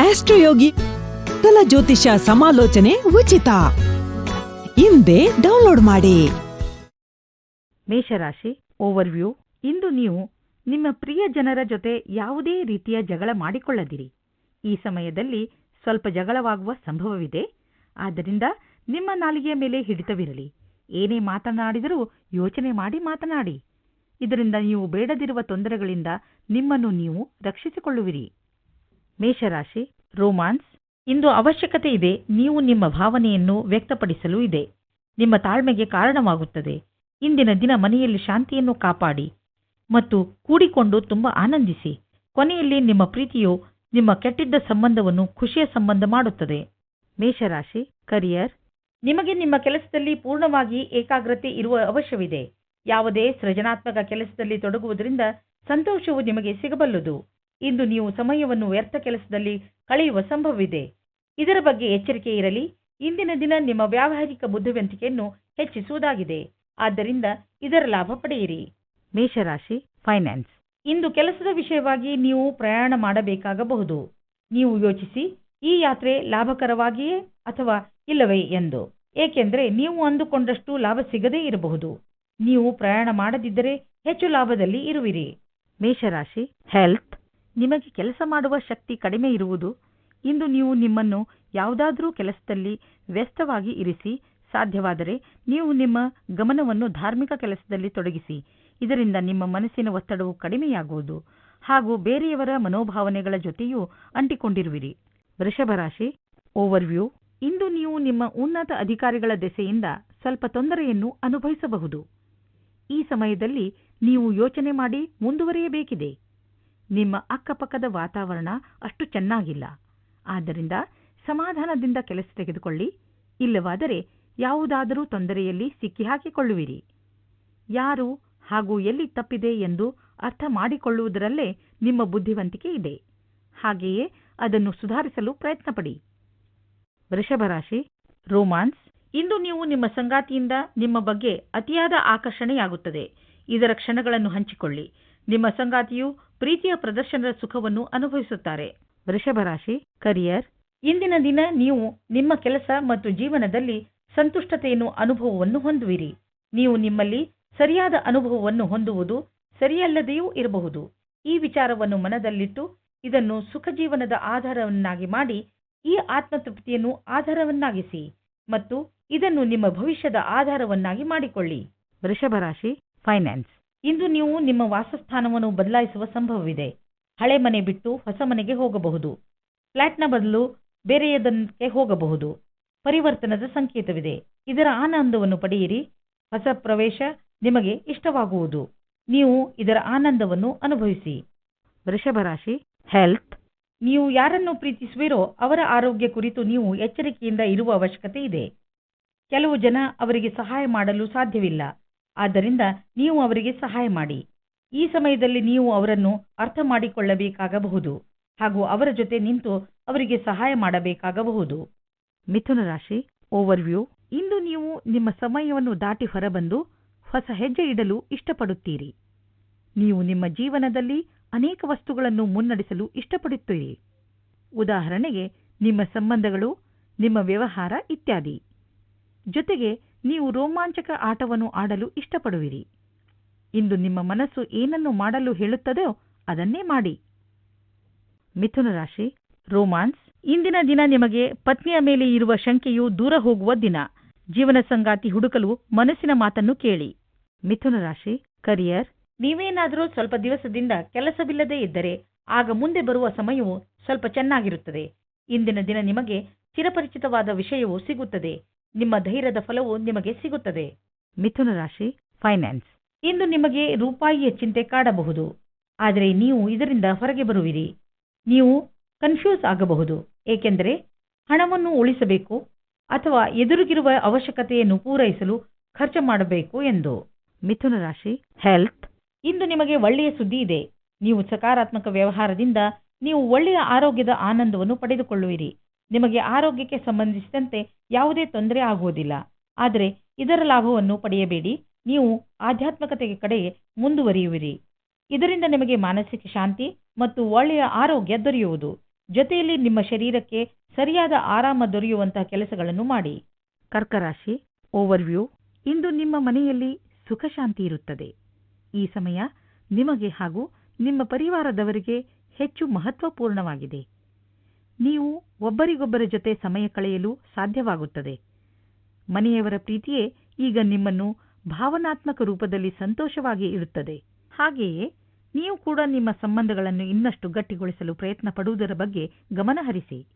ಆಸ್ಟ್ರೋಯೋಗಿ ಕಲ ಜ್ಯೋತಿಷ ಸಮಾಲೋಚನೆ ಉಚಿತ. ಹಿಂದೆ ಡೌನ್ಲೋಡ್ ಮಾಡಿ. ಮೇಷರಾಶಿ ಓವರ್ವ್ಯೂ. ಇಂದು ನೀವು ನಿಮ್ಮ ಪ್ರಿಯ ಜನರ ಜೊತೆ ಯಾವುದೇ ರೀತಿಯ ಜಗಳ ಮಾಡಿಕೊಳ್ಳದಿರಿ. ಈ ಸಮಯದಲ್ಲಿ ಸ್ವಲ್ಪ ಜಗಳವಾಗುವ ಸಂಭವವಿದೆ. ಆದ್ದರಿಂದ ನಿಮ್ಮ ನಾಲಿಗೆಯ ಮೇಲೆ ಹಿಡಿತವಿರಲಿ. ಏನೇ ಮಾತನಾಡಿದರೂ ಯೋಚನೆ ಮಾಡಿ ಮಾತನಾಡಿ. ಇದರಿಂದ ನೀವು ಬೇಡದಿರುವ ತೊಂದರೆಗಳಿಂದ ನಿಮ್ಮನ್ನು ನೀವು ರಕ್ಷಿಸಿಕೊಳ್ಳುವಿರಿ. ಮೇಷರಾಶಿ, ರೋಮಾನ್ಸ್. ಇಂದು ಅವಶ್ಯಕತೆ ಇದೆ, ನೀವು ನಿಮ್ಮ ಭಾವನೆಯನ್ನು ವ್ಯಕ್ತಪಡಿಸಲು ಇದೆ. ನಿಮ್ಮ ತಾಳ್ಮೆಗೆ ಕಾರಣವಾಗುತ್ತದೆ. ಇಂದಿನ ದಿನ ಮನೆಯಲ್ಲಿ ಶಾಂತಿಯನ್ನು ಕಾಪಾಡಿ ಮತ್ತು ಕೂಡಿಕೊಂಡು ತುಂಬ ಆನಂದಿಸಿ. ಕೊನೆಯಲ್ಲಿ ನಿಮ್ಮ ಪ್ರೀತಿಯು ನಿಮ್ಮ ಕೆಟ್ಟಿದ್ದ ಸಂಬಂಧವನ್ನು ಖುಷಿಯ ಸಂಬಂಧ ಮಾಡುತ್ತದೆ. ಮೇಷರಾಶಿ, ಕರಿಯರ್. ನಿಮಗೆ ನಿಮ್ಮ ಕೆಲಸದಲ್ಲಿ ಪೂರ್ಣವಾಗಿ ಏಕಾಗ್ರತೆ ಇರುವ ಅವಶ್ಯವಿದೆ. ಯಾವುದೇ ಸೃಜನಾತ್ಮಕ ಕೆಲಸದಲ್ಲಿ ತೊಡಗುವುದರಿಂದ ಸಂತೋಷವು ನಿಮಗೆ ಸಿಗಬಲ್ಲದು. ಇಂದು ನೀವು ಸಮಯವನ್ನು ವ್ಯರ್ಥ ಕೆಲಸದಲ್ಲಿ ಕಳೆಯುವ ಸಂಭವವಿದೆ. ಇದರ ಬಗ್ಗೆ ಎಚ್ಚರಿಕೆ ಇರಲಿ. ಇಂದಿನ ದಿನ ನಿಮ್ಮ ವ್ಯಾವಹಾರಿಕ ಬುದ್ಧಿವಂತಿಕೆಯನ್ನು ಹೆಚ್ಚಿಸುವುದಾಗಿದೆ. ಆದ್ದರಿಂದ ಇದರ ಲಾಭ ಪಡೆಯಿರಿ. ಮೇಷರಾಶಿ ಫೈನಾನ್ಸ್ ಇಂದು ಕೆಲಸದ ವಿಷಯವಾಗಿ ನೀವು ಪ್ರಯಾಣ ಮಾಡಬೇಕಾಗಬಹುದು. ನೀವು ಯೋಚಿಸಿ ಈ ಯಾತ್ರೆ ಲಾಭಕರವಾಗಿಯೇ ಅಥವಾ ಇಲ್ಲವೇ ಎಂದು. ಏಕೆಂದರೆ ನೀವು ಅಂದುಕೊಂಡಷ್ಟು ಲಾಭ ಸಿಗದೇ ಇರಬಹುದು. ನೀವು ಪ್ರಯಾಣ ಮಾಡದಿದ್ದರೆ ಹೆಚ್ಚು ಲಾಭದಲ್ಲಿ ಇರುವಿರಿ. ಮೇಷರಾಶಿ ಹೆಲ್ತ್ ನಿಮಗೆ ಕೆಲಸ ಮಾಡುವ ಶಕ್ತಿ ಕಡಿಮೆ ಇರುವುದು, ಇಂದು ನೀವು ನಿಮ್ಮನ್ನು ಯಾವುದಾದರೂ ಕೆಲಸದಲ್ಲಿ ವ್ಯಸ್ತವಾಗಿ ಇರಿಸಿ, ಸಾಧ್ಯವಾದರೆ ನೀವು ನಿಮ್ಮ ಗಮನವನ್ನು ಧಾರ್ಮಿಕ ಕೆಲಸದಲ್ಲಿ ತೊಡಗಿಸಿ, ಇದರಿಂದ ನಿಮ್ಮ ಮನಸ್ಸಿನ ಒತ್ತಡವು ಕಡಿಮೆಯಾಗುವುದು ಹಾಗೂ ಬೇರೆಯವರ ಮನೋಭಾವನೆಗಳ ಜೊತೆಯೂ ಅಂಟಿಕೊಂಡಿರುವಿರಿ. ವೃಷಭರಾಶಿ ಓವರ್ವ್ಯೂ ಇಂದು ನೀವು ನಿಮ್ಮ ಉನ್ನತ ಅಧಿಕಾರಿಗಳ ದೆಸೆಯಿಂದ ಸ್ವಲ್ಪ ತೊಂದರೆಯನ್ನು ಅನುಭವಿಸಬಹುದು. ಈ ಸಮಯದಲ್ಲಿ ನೀವು ಯೋಚನೆ ಮಾಡಿ ಮುಂದುವರಿಯಬೇಕಿದೆ. ನಿಮ್ಮ ಅಕ್ಕಪಕ್ಕದ ವಾತಾವರಣ ಅಷ್ಟು ಚೆನ್ನಾಗಿಲ್ಲ. ಆದ್ದರಿಂದ ಸಮಾಧಾನದಿಂದ ಕೆಲಸ ತೆಗೆದುಕೊಳ್ಳಿ. ಇಲ್ಲವಾದರೆ ಯಾವುದಾದರೂ ತೊಂದರೆಯಲ್ಲಿ ಸಿಕ್ಕಿಹಾಕಿಕೊಳ್ಳುವಿರಿ ಯಾರು ಹಾಗೂ ಎಲ್ಲಿ ತಪ್ಪಿದೆ ಎಂದು ಅರ್ಥ ಮಾಡಿಕೊಳ್ಳುವುದರಲ್ಲೇ ನಿಮ್ಮ ಬುದ್ಧಿವಂತಿಕೆ ಇದೆ. ಹಾಗೆಯೇ ಅದನ್ನು ಸುಧಾರಿಸಲು ಪ್ರಯತ್ನಪಡಿ. ವೃಷಭರಾಶಿ ರೋಮಾನ್ಸ್, ಇಂದು ನೀವು ನಿಮ್ಮ ಸಂಗಾತಿಯಿಂದ ನಿಮ್ಮ ಬಗ್ಗೆ ಅತಿಯಾದ ಆಕರ್ಷಣೆಯಾಗುತ್ತದೆ. ಇದರ ಕ್ಷಣಗಳನ್ನು ಹಂಚಿಕೊಳ್ಳಿ. ನಿಮ್ಮ ಸಂಗಾತಿಯು ಪ್ರೀತಿಯ ಪ್ರದರ್ಶನದ ಸುಖವನ್ನು ಅನುಭವಿಸುತ್ತಾರೆ. ವೃಷಭರಾಶಿ ಕರಿಯರ್ ಇಂದಿನ ದಿನ ನೀವು ನಿಮ್ಮ ಕೆಲಸ ಮತ್ತು ಜೀವನದಲ್ಲಿ ಸಂತುಷ್ಟತೆಯನ್ನು ಅನುಭವವನ್ನು ಹೊಂದುವಿರಿ. ನೀವು ನಿಮ್ಮಲ್ಲಿ ಸರಿಯಾದ ಅನುಭವವನ್ನು ಹೊಂದುವುದು ಸರಿಯಲ್ಲದೆಯೂ ಇರಬಹುದು. ಈ ವಿಚಾರವನ್ನು ಮನದಲ್ಲಿಟ್ಟು ಇದನ್ನು ಸುಖ ಜೀವನದ ಆಧಾರವನ್ನಾಗಿ ಮಾಡಿ ಈ ಆತ್ಮತೃಪ್ತಿಯನ್ನು ಆಧಾರವನ್ನಾಗಿಸಿ ಮತ್ತು ಇದನ್ನು ನಿಮ್ಮ ಭವಿಷ್ಯದ ಆಧಾರವನ್ನಾಗಿ ಮಾಡಿಕೊಳ್ಳಿ. ವೃಷಭರಾಶಿ ಫೈನಾನ್ಸ್ ಇಂದು ನೀವು ನಿಮ್ಮ ವಾಸಸ್ಥಾನವನ್ನು ಬದಲಾಯಿಸುವ ಸಂಭವವಿದೆ. ಹಳೆ ಮನೆ ಬಿಟ್ಟು ಹೊಸ ಮನೆಗೆ ಹೋಗಬಹುದು. ಫ್ಲಾಟ್ನ ಬದಲು ಬೇರೆಯದಕ್ಕೆ ಹೋಗಬಹುದು. ಪರಿವರ್ತನದ ಸಂಕೇತವಿದೆ. ಇದರ ಆನಂದವನ್ನು ಪಡೆಯಿರಿ. ಹೊಸ ಪ್ರವೇಶ ನಿಮಗೆ ಇಷ್ಟವಾಗುವುದು. ನೀವು ಇದರ ಆನಂದವನ್ನು ಅನುಭವಿಸಿ. ವೃಷಭರಾಶಿ ಹೆಲ್ತ್. ನೀವು ಯಾರನ್ನು ಪ್ರೀತಿಸುವಿರೋ ಅವರ ಆರೋಗ್ಯ ಕುರಿತು ನೀವು ಎಚ್ಚರಿಕೆಯಿಂದ ಇರುವ ಅವಶ್ಯಕತೆ ಇದೆ. ಕೆಲವು ಜನ ಅವರಿಗೆ ಸಹಾಯ ಮಾಡಲು ಸಾಧ್ಯವಿಲ್ಲ. ಆದ್ದರಿಂದ ನೀವು ಅವರಿಗೆ ಸಹಾಯ ಮಾಡಿ. ಈ ಸಮಯದಲ್ಲಿ ನೀವು ಅವರನ್ನು ಅರ್ಥ ಮಾಡಿಕೊಳ್ಳಬೇಕಾಗಬಹುದು ಹಾಗೂ ಅವರ ಜೊತೆ ನಿಂತು ಅವರಿಗೆ ಸಹಾಯ ಮಾಡಬೇಕಾಗಬಹುದು. ಮಿಥುನ ರಾಶಿ ಓವರ್ವ್ಯೂ ಇಂದು ನೀವು ನಿಮ್ಮ ಸಮಯವನ್ನು ದಾಟಿ ಹೊರಬಂದು ಹೊಸ ಹೆಜ್ಜೆ ಇಡಲು ಇಷ್ಟಪಡುತ್ತೀರಿ. ನೀವು ನಿಮ್ಮ ಜೀವನದಲ್ಲಿ ಅನೇಕ ವಸ್ತುಗಳನ್ನು ಮುನ್ನಡೆಸಲು ಇಷ್ಟಪಡುತ್ತೀರಿ. ಉದಾಹರಣೆಗೆ, ನಿಮ್ಮ ಸಂಬಂಧಗಳು, ನಿಮ್ಮ ವ್ಯವಹಾರ ಇತ್ಯಾದಿ. ಜೊತೆಗೆ ನೀವು ರೋಮಾಂಚಕ ಆಟವನ್ನು ಆಡಲು ಇಷ್ಟಪಡುವಿರಿ. ಇಂದು ನಿಮ್ಮ ಮನಸ್ಸು ಏನನ್ನು ಮಾಡಲು ಹೇಳುತ್ತದೋ ಅದನ್ನೇ ಮಾಡಿ. ಮಿಥುನ ರಾಶಿ, ರೋಮಾನ್ಸ್. ಇಂದಿನ ದಿನ ನಿಮಗೆ ಪತ್ನಿಯ ಮೇಲೆ ಇರುವ ಶಂಕೆಯು ದೂರ ಹೋಗುವ ದಿನ. ಜೀವನ ಸಂಗಾತಿ ಹುಡುಕಲು ಮನಸ್ಸಿನ ಮಾತನ್ನು ಕೇಳಿ. ಮಿಥುನ ರಾಶಿ, ಕರಿಯರ್. ನೀವೇನಾದರೂ ಸ್ವಲ್ಪ ದಿವಸದಿಂದ ಕೆಲಸವಿಲ್ಲದೆ ಇದ್ದರೆ ಆಗ ಮುಂದೆ ಬರುವ ಸಮಯವು ಸ್ವಲ್ಪ ಚೆನ್ನಾಗಿರುತ್ತದೆ. ಇಂದಿನ ದಿನ ನಿಮಗೆ ಚಿರಪರಿಚಿತವಾದ ವಿಷಯವು ಸಿಗುತ್ತದೆ. ನಿಮ್ಮ ಧೈರ್ಯದ ಫಲವು ನಿಮಗೆ ಸಿಗುತ್ತದೆ. ಮಿಥುನ ರಾಶಿ ಫೈನಾನ್ಸ್ ಇಂದು ನಿಮಗೆ ರೂಪಾಯಿಯ ಚಿಂತೆ ಕಾಡಬಹುದು. ಆದರೆ ನೀವು ಇದರಿಂದ ಹೊರಗೆ ಬರುವಿರಿ. ನೀವು ಕನ್ಫ್ಯೂಸ್ ಆಗಬಹುದು. ಏಕೆಂದರೆ ಹಣವನ್ನು ಉಳಿಸಬೇಕು ಅಥವಾ ಎದುರಿಗಿರುವ ಅವಶ್ಯಕತೆಯನ್ನು ಪೂರೈಸಲು ಖರ್ಚು ಮಾಡಬೇಕು ಎಂದು. ಮಿಥುನ ರಾಶಿ ಹೆಲ್ತ್ ಇಂದು ನಿಮಗೆ ಒಳ್ಳೆಯ ಸುದ್ದಿ ಇದೆ. ನೀವು ಸಕಾರಾತ್ಮಕ ವ್ಯವಹಾರದಿಂದ ನೀವು ಒಳ್ಳೆಯ ಆರೋಗ್ಯದ ಆನಂದವನ್ನು ಪಡೆದುಕೊಳ್ಳುವಿರಿ. ನಿಮಗೆ ಆರೋಗ್ಯಕ್ಕೆ ಸಂಬಂಧಿಸಿದಂತೆ ಯಾವುದೇ ತೊಂದರೆ ಆಗುವುದಿಲ್ಲ. ಆದರೆ ಇದರ ಲಾಭವನ್ನು ಪಡೆಯಬೇಡಿ. ನೀವು ಆಧ್ಯಾತ್ಮಿಕತೆಗೆ ಕಡೆ ಮುಂದುವರಿಯುವಿರಿ. ಇದರಿಂದ ನಿಮಗೆ ಮಾನಸಿಕ ಶಾಂತಿ ಮತ್ತು ಒಳ್ಳೆಯ ಆರೋಗ್ಯ ದೊರೆಯುವುದು. ಜೊತೆಯಲ್ಲಿ ನಿಮ್ಮ ಶರೀರಕ್ಕೆ ಸರಿಯಾದ ಆರಾಮ ದೊರೆಯುವಂತಹ ಕೆಲಸಗಳನ್ನು ಮಾಡಿ. ಕರ್ಕರಾಶಿ ಓವರ್ವ್ಯೂ ಇಂದು ನಿಮ್ಮ ಮನೆಯಲ್ಲಿ ಸುಖ ಶಾಂತಿ ಇರುತ್ತದೆ. ಈ ಸಮಯ ನಿಮಗೆ ಹಾಗೂ ನಿಮ್ಮ ಪರಿವಾರದವರಿಗೆ ಹೆಚ್ಚು ಮಹತ್ವಪೂರ್ಣವಾಗಿದೆ. ನೀವು ಒಬ್ಬರಿಗೊಬ್ಬರ ಜೊತೆ ಸಮಯ ಕಳೆಯಲು ಸಾಧ್ಯವಾಗುತ್ತದೆ. ಮನೆಯವರ ಪ್ರೀತಿಯೇ ಈಗ ನಿಮ್ಮನ್ನು ಭಾವನಾತ್ಮಕ ರೂಪದಲ್ಲಿ ಸಂತೋಷವಾಗಿ ಇರುತ್ತದೆ ಹಾಗೆಯೇ ನೀವು ಕೂಡ ನಿಮ್ಮ ಸಂಬಂಧಗಳನ್ನು ಇನ್ನಷ್ಟು ಗಟ್ಟಿಗೊಳಿಸಲು ಪ್ರಯತ್ನ ಪಡುವುದರ ಬಗ್ಗೆ ಗಮನಹರಿಸಿ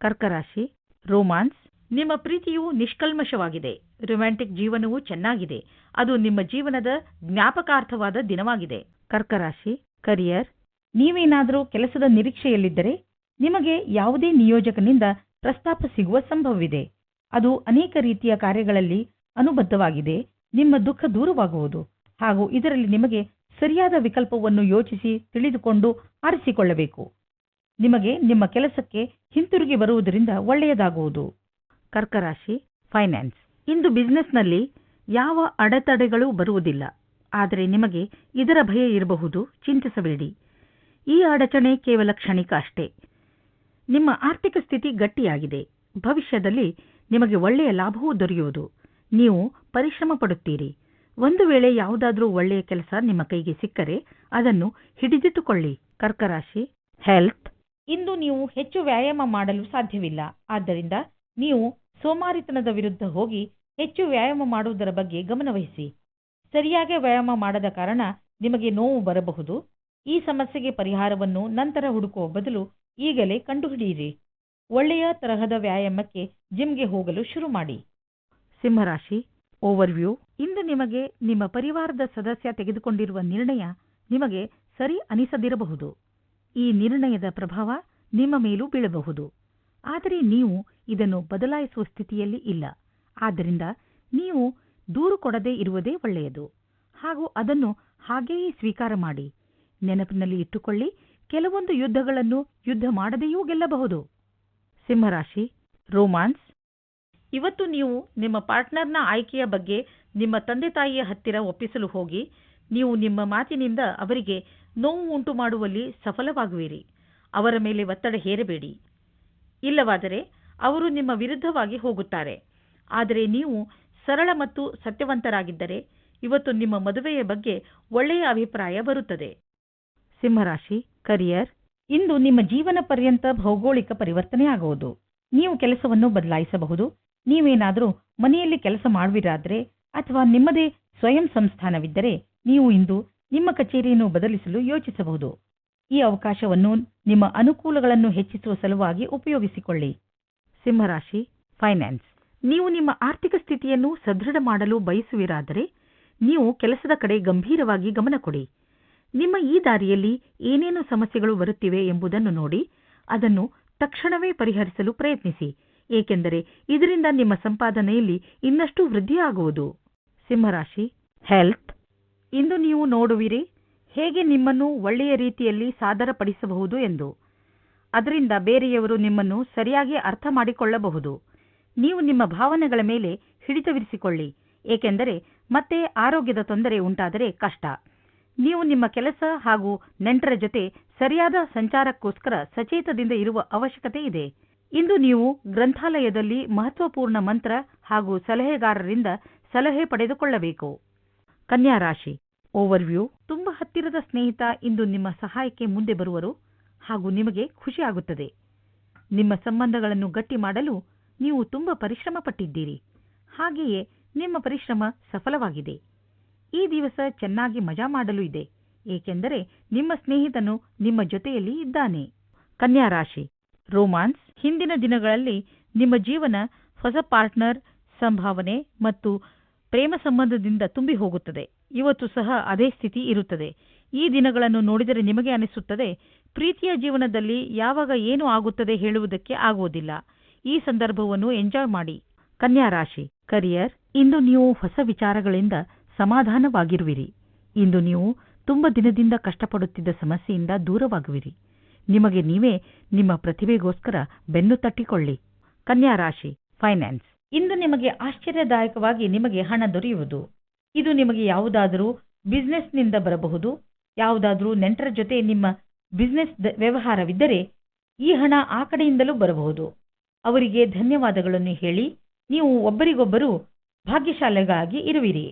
ಕರ್ಕರಾಶಿ, ರೋಮಾನ್ಸ್, ನಿಮ್ಮ ಪ್ರೀತಿಯು ನಿಷ್ಕಲ್ಮಶವಾಗಿದೆ. ರೊಮ್ಯಾಂಟಿಕ್ ಜೀವನವೂ ಚೆನ್ನಾಗಿದೆ. ಅದು ನಿಮ್ಮ ಜೀವನದ ಜ್ಞಾಪಕಾರ್ಥವಾದ ದಿನವಾಗಿದೆ. ಕರ್ಕರಾಶಿ, ಕರಿಯರ್, ನೀವೇನಾದರೂ ಕೆಲಸದ ನಿರೀಕ್ಷೆಯಲ್ಲಿದ್ದರೆ ನಿಮಗೆ ಯಾವುದೇ ನಿಯೋಜಕನಿಂದ ಪ್ರಸ್ತಾಪ ಸಿಗುವ ಸಂಭವವಿದೆ. ಅದು ಅನೇಕ ರೀತಿಯ ಕಾರ್ಯಗಳಲ್ಲಿ ಅನುಬದ್ಧವಾಗಿದೆ. ನಿಮ್ಮ ದುಃಖ ದೂರವಾಗುವುದು ಹಾಗೂ ಇದರಲ್ಲಿ ನಿಮಗೆ ಸರಿಯಾದ ವಿಕಲ್ಪವನ್ನು ಯೋಚಿಸಿ ತಿಳಿದುಕೊಂಡು ಆರಿಸಿಕೊಳ್ಳಬೇಕು. ನಿಮಗೆ ನಿಮ್ಮ ಕೆಲಸಕ್ಕೆ ಹಿಂತಿರುಗಿ ಬರುವುದರಿಂದ ಒಳ್ಳೆಯದಾಗುವುದು. ಕರ್ಕರಾಶಿ, ಫೈನಾನ್ಸ್. ಇಂದು ಬಿಸಿನೆಸ್ನಲ್ಲಿ ಯಾವ ಅಡೆತಡೆಗಳು ಬರುವುದಿಲ್ಲ. ಆದರೆ ನಿಮಗೆ ಇದರ ಭಯ ಇರಬಹುದು. ಚಿಂತಿಸಬೇಡಿ. ಈ ಅಡಚಣೆ ಕೇವಲ ಕ್ಷಣಿಕ ಅಷ್ಟೇ. ನಿಮ್ಮ ಆರ್ಥಿಕ ಸ್ಥಿತಿ ಗಟ್ಟಿಯಾಗಿದೆ. ಭವಿಷ್ಯದಲ್ಲಿ ನಿಮಗೆ ಒಳ್ಳೆಯ ಲಾಭವೂ ದೊರೆಯುವುದು. ನೀವು ಪರಿಶ್ರಮ ಪಡುತ್ತೀರಿ. ಒಂದು ವೇಳೆ ಯಾವುದಾದ್ರೂ ಒಳ್ಳೆಯ ಕೆಲಸ ನಿಮ್ಮ ಕೈಗೆ ಸಿಕ್ಕರೆ ಅದನ್ನು ಹಿಡಿದಿಟ್ಟುಕೊಳ್ಳಿ. ಕರ್ಕರಾಶಿ ಹೆಲ್ತ್ ಇಂದು ನೀವು ಹೆಚ್ಚು ವ್ಯಾಯಾಮ ಮಾಡಲು ಸಾಧ್ಯವಿಲ್ಲ. ಆದ್ದರಿಂದ ನೀವು ಸೋಮಾರಿತನದ ವಿರುದ್ಧ ಹೋಗಿ ಹೆಚ್ಚು ವ್ಯಾಯಾಮ ಮಾಡುವುದರ ಬಗ್ಗೆ ಗಮನವಹಿಸಿ ಸರಿಯಾಗಿ ವ್ಯಾಯಾಮ ಮಾಡದ ಕಾರಣ ನಿಮಗೆ ನೋವು ಬರಬಹುದು. ಈ ಸಮಸ್ಯೆಗೆ ಪರಿಹಾರವನ್ನು ನಂತರ ಹುಡುಕುವ ಬದಲು ಈಗಲೇ ಕಂಡುಹಿಡಿಯಿರಿ. ಒಳ್ಳೆಯ ತರಹದ ವ್ಯಾಯಾಮಕ್ಕೆ ಜಿಮ್ಗೆ ಹೋಗಲು ಶುರು ಮಾಡಿ. ಸಿಂಹರಾಶಿ ಓವರ್ವ್ಯೂ ಇಂದು ನಿಮಗೆ ನಿಮ್ಮ ಪರಿವಾರದ ಸದಸ್ಯ ತೆಗೆದುಕೊಂಡಿರುವ ನಿರ್ಣಯ ನಿಮಗೆ ಸರಿ ಅನಿಸದಿರಬಹುದು. ಈ ನಿರ್ಣಯದ ಪ್ರಭಾವ ನಿಮ್ಮ ಮೇಲೂ ಬೀಳಬಹುದು. ಆದರೆ ನೀವು ಇದನ್ನು ಬದಲಾಯಿಸುವ ಸ್ಥಿತಿಯಲ್ಲಿ ಇಲ್ಲ. ಆದ್ದರಿಂದ ನೀವು ದೂರು ಕೊಡದೇ ಇರುವುದೇ ಒಳ್ಳೆಯದು. ಹಾಗೂ ಅದನ್ನು ಹಾಗೆಯೇ ಸ್ವೀಕಾರ ಮಾಡಿ. ನೆನಪಿನಲ್ಲಿ ಇಟ್ಟುಕೊಳ್ಳಿ ಕೆಲವೊಂದು ಯುದ್ಧಗಳನ್ನು ಯುದ್ಧ ಮಾಡದೆಯೂ ಗೆಲ್ಲಬಹುದು. ಸಿಂಹರಾಶಿ, ರೋಮಾನ್ಸ್. ಇವತ್ತು ನೀವು ನಿಮ್ಮ ಪಾರ್ಟ್ನರ್ನ ಆಯ್ಕೆಯ ಬಗ್ಗೆ ನಿಮ್ಮ ತಂದೆ ತಾಯಿಯ ಹತ್ತಿರ ಒಪ್ಪಿಸಲು ಹೋಗಿ, ನೀವು ನಿಮ್ಮ ಮಾತಿನಿಂದ ಅವರಿಗೆ ನೋವು ಉಂಟು ಮಾಡುವಲ್ಲಿ ಸಫಲವಾಗುವಿರಿ. ಅವರ ಮೇಲೆ ಒತ್ತಡ ಹೇರಬೇಡಿ. ಇಲ್ಲವಾದರೆ ಅವರು ನಿಮ್ಮ ವಿರುದ್ಧವಾಗಿ ಹೋಗುತ್ತಾರೆ. ಆದರೆ ನೀವು ಸರಳ ಮತ್ತು ಸತ್ಯವಂತರಾಗಿದ್ದರೆ ಇವತ್ತು ನಿಮ್ಮ ಮದುವೆಯ ಬಗ್ಗೆ ಒಳ್ಳೆಯ ಅಭಿಪ್ರಾಯ ಬರುತ್ತದೆ. ಸಿಂಹರಾಶಿ ಕರಿಯರ್ ಇಂದು ನಿಮ್ಮ ಜೀವನ ಪರ್ಯಂತ ಭೌಗೋಳಿಕ ಪರಿವರ್ತನೆಯಾಗುವುದು ನೀವು ಕೆಲಸವನ್ನು ಬದಲಾಯಿಸಬಹುದು. ನೀವೇನಾದರೂ ಮನೆಯಲ್ಲಿ ಕೆಲಸ ಮಾಡುವಿರಾದರೆ ಅಥವಾ ನಿಮ್ಮದೇ ಸ್ವಯಂ ಸಂಸ್ಥಾನವಿದ್ದರೆ ನೀವು ಇಂದು ನಿಮ್ಮ ಕಚೇರಿಯನ್ನು ಬದಲಿಸಲು ಯೋಚಿಸಬಹುದು. ಈ ಅವಕಾಶವನ್ನು ನಿಮ್ಮ ಅನುಕೂಲಗಳನ್ನು ಹೆಚ್ಚಿಸುವ ಸಲುವಾಗಿ ಉಪಯೋಗಿಸಿಕೊಳ್ಳಿ. ಸಿಂಹರಾಶಿ ಫೈನಾನ್ಸ್ ನೀವು ನಿಮ್ಮ ಆರ್ಥಿಕ ಸ್ಥಿತಿಯನ್ನು ಸದೃಢ ಮಾಡಲು ಬಯಸುವಿರಾದರೆ ನೀವು ಕೆಲಸದ ಕಡೆ ಗಂಭೀರವಾಗಿ ಗಮನ ಕೊಡಿ. ನಿಮ್ಮ ಈ ದಾರಿಯಲ್ಲಿ ಏನೇನು ಸಮಸ್ಯೆಗಳು ಬರುತ್ತಿವೆ ಎಂಬುದನ್ನು ನೋಡಿ, ಅದನ್ನು ತಕ್ಷಣವೇ ಪರಿಹರಿಸಲು ಪ್ರಯತ್ನಿಸಿ, ಏಕೆಂದರೆ ಇದರಿಂದ ನಿಮ್ಮ ಸಂಪಾದನೆಯಲ್ಲಿ ಇನ್ನಷ್ಟು ವೃದ್ಧಿಯಾಗುವುದು. ಸಿಂಹರಾಶಿ, ಹೆಲ್ತ್, ಇಂದು ನೀವು ನೋಡುವಿರಿ, ಹೇಗೆ ನಿಮ್ಮನ್ನು ಒಳ್ಳೆಯ ರೀತಿಯಲ್ಲಿ ಸಾದರಪಡಿಸಬಹುದು ಎಂದು. ಅದರಿಂದ ಬೇರೆಯವರು ನಿಮ್ಮನ್ನು ಸರಿಯಾಗಿ ಅರ್ಥ ಮಾಡಿಕೊಳ್ಳಬಹುದು. ನೀವು ನಿಮ್ಮ ಭಾವನೆಗಳ ಮೇಲೆ ಹಿಡಿತವಿರಿಸಿಕೊಳ್ಳಿ, ಏಕೆಂದರೆ ಮತ್ತೆ ಆರೋಗ್ಯದ ತೊಂದರೆ ಉಂಟಾದರೆ ಕಷ್ಟ. ನೀವು ನಿಮ್ಮ ಕೆಲಸ ಹಾಗೂ ನೆಂಟರ ಜೊತೆ ಸರಿಯಾದ ಸಂಚಾರಕ್ಕೋಸ್ಕರ ಸಚೇತದಿಂದ ಇರುವ ಅವಶ್ಯಕತೆ ಇದೆ. ಇಂದು ನೀವು ಗ್ರಂಥಾಲಯದಲ್ಲಿ ಮಹತ್ವಪೂರ್ಣ ಮಂತ್ರ ಹಾಗೂ ಸಲಹೆಗಾರರಿಂದ ಸಲಹೆ ಪಡೆದುಕೊಳ್ಳಬೇಕು. ಕನ್ಯಾ ರಾಶಿ ಓವರ್ವ್ಯೂ ತುಂಬಾ ಹತ್ತಿರದ ಸ್ನೇಹಿತ ಇಂದು ನಿಮ್ಮ ಸಹಾಯಕ್ಕೆ ಮುಂದೆ ಬರುವರು ಹಾಗೂ ನಿಮಗೆ ಖುಷಿಯಾಗುತ್ತದೆ ನಿಮ್ಮ ಸಂಬಂಧಗಳನ್ನು ಗಟ್ಟಿ ಮಾಡಲು ನೀವು ತುಂಬಾ ಪರಿಶ್ರಮ ಪಟ್ಟಿದ್ದೀರಿ ಹಾಗೆಯೇ ನಿಮ್ಮ ಪರಿಶ್ರಮ ಸಫಲವಾಗಿದೆ. ಈ ದಿವಸ ಚೆನ್ನಾಗಿ ಮಜಾ ಮಾಡಲು ಇದೆ. ಏಕೆಂದರೆ ನಿಮ್ಮ ಸ್ನೇಹಿತನು ನಿಮ್ಮ ಜೊತೆಯಲ್ಲಿ ಇದ್ದಾನೆ. ಕನ್ಯಾ ರಾಶಿ. ರೋಮಾನ್ಸ್. ಹಿಂದಿನ ದಿನಗಳಲ್ಲಿ ನಿಮ್ಮ ಜೀವನ ಹೊಸ ಪಾರ್ಟ್ನರ್, ಸಂಭಾವನೆ ಮತ್ತು ಪ್ರೇಮ ಸಂಬಂಧದಿಂದ ತುಂಬಿ ಹೋಗುತ್ತದೆ. ಇವತ್ತು ಸಹ ಅದೇ ಸ್ಥಿತಿ ಇರುತ್ತದೆ. ಈ ದಿನಗಳನ್ನು ನೋಡಿದರೆ ನಿಮಗೆ ಅನಿಸುತ್ತದೆ, ಪ್ರೀತಿಯ ಜೀವನದಲ್ಲಿ ಯಾವಾಗ ಏನು ಆಗುತ್ತದೆ ಹೇಳುವುದಕ್ಕೆ ಆಗುವುದಿಲ್ಲ. ಈ ಸಂದರ್ಭವನ್ನು ಎಂಜಾಯ್ ಮಾಡಿ. ಕನ್ಯಾ ರಾಶಿ. ಕರಿಯರ್. ಇಂದು ನೀವು ಹೊಸ ವಿಚಾರಗಳಿಂದ ಸಮಾಧಾನವಾಗಿರುವಿರಿ. ಇಂದು ನೀವು ತುಂಬ ದಿನದಿಂದ ಕಷ್ಟಪಡುತ್ತಿದ್ದ ಸಮಸ್ಯೆಯಿಂದ ದೂರವಾಗುವಿರಿ. ನಿಮಗೆ ನೀವೇ ನಿಮ್ಮ ಪ್ರತಿಭೆಗೋಸ್ಕರ ಬೆನ್ನು ತಟ್ಟಿಕೊಳ್ಳಿ. ಕನ್ಯಾ ರಾಶಿ ಫೈನಾನ್ಸ್ ಇಂದು ನಿಮಗೆ ಆಶ್ಚರ್ಯದಾಯಕವಾಗಿ ನಿಮಗೆ ಹಣ ದೊರೆಯುವುದು. ಇದು ನಿಮಗೆ ಯಾವುದಾದರೂ ಬಿಸ್ನೆಸ್ನಿಂದ ಬರಬಹುದು. ಯಾವುದಾದರೂ ನೆಂಟರ ಜೊತೆ ನಿಮ್ಮ ಬಿಸ್ನೆಸ್ ವ್ಯವಹಾರವಿದ್ದರೆ ಈ ಹಣ ಆ ಕಡೆಯಿಂದಲೂ ಬರಬಹುದು. ಅವರಿಗೆ ಧನ್ಯವಾದಗಳನ್ನು ಹೇಳಿ ನೀವು ಒಬ್ಬರಿಗೊಬ್ಬರು ಭಾಗ್ಯಶಾಲಿಗಳಾಗಿ ಇರುವಿರಿ.